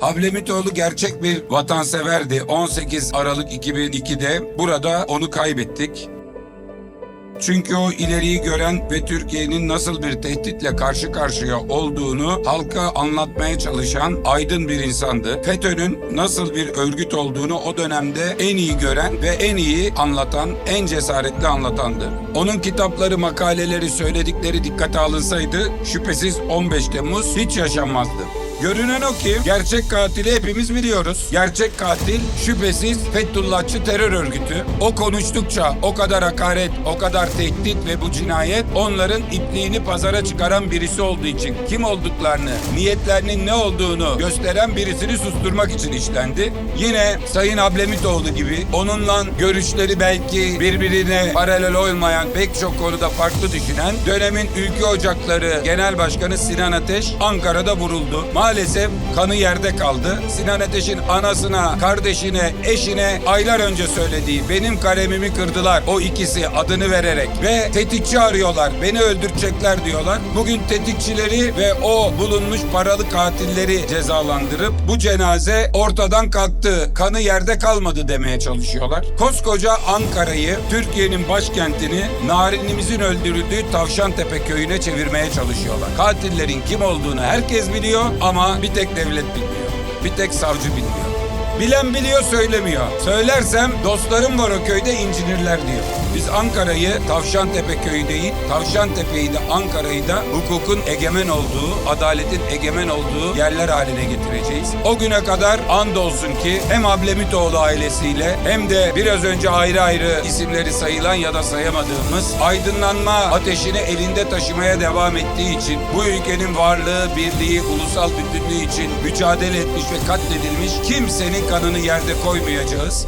Hablemitoğlu gerçek bir vatanseverdi. 18 Aralık 2002'de burada onu kaybettik. Çünkü o ileriyi gören ve Türkiye'nin nasıl bir tehditle karşı karşıya olduğunu halka anlatmaya çalışan aydın bir insandı. FETÖ'nün nasıl bir örgüt olduğunu o dönemde en iyi gören ve en iyi anlatan, en cesaretli anlatandı. Onun kitapları, makaleleri, söyledikleri dikkate alınsaydı şüphesiz 15 Temmuz hiç yaşanmazdı. Görünen o ki gerçek katili hepimiz biliyoruz. Gerçek katil şüphesiz Fethullahçı terör örgütü. O konuştukça o kadar hakaret, o kadar tehdit ve bu cinayet onların ipliğini pazara çıkaran birisi olduğu için kim olduklarını, niyetlerinin ne olduğunu gösteren birisini susturmak için işlendi. Yine Sayın Ablemitoğlu gibi onunla görüşleri belki birbirine paralel olmayan pek çok konuda farklı düşünen dönemin Ülke Ocakları Genel Başkanı Sinan Ateş Ankara'da vuruldu. Maalesef kanı yerde kaldı. Sinan Ateş'in anasına, kardeşine, eşine aylar önce söylediği benim kalemimi kırdılar o ikisi adını vererek ve tetikçi arıyorlar. Beni öldürecekler diyorlar. Bugün tetikçileri ve o bulunmuş paralı katilleri cezalandırıp bu cenaze ortadan kalktı. Kanı yerde kalmadı demeye çalışıyorlar. Koskoca Ankara'yı, Türkiye'nin başkentini narinimizin öldürüldüğü Tavşantepe köyüne çevirmeye çalışıyorlar. Katillerin kim olduğunu herkes biliyor ama bir tek devlet bilmiyor. Bir tek savcı bilmiyor. Bilen biliyor söylemiyor. Söylersem dostlarım var o köyde incinirler diyor. Biz Ankara'yı Tavşantepe köyü değil, Tavşantepe'yi de Ankara'yı da hukukun egemen olduğu, adaletin egemen olduğu yerler haline getireceğiz. O güne kadar andolsun ki hem Ablemitoğlu ailesiyle hem de biraz önce ayrı ayrı isimleri sayılan ya da sayamadığımız aydınlanma ateşini elinde taşımaya devam ettiği için bu ülkenin varlığı, birliği, ulusal bütünlüğü için mücadele etmiş ve katledilmiş kimsenin kanını yerde koymayacağız.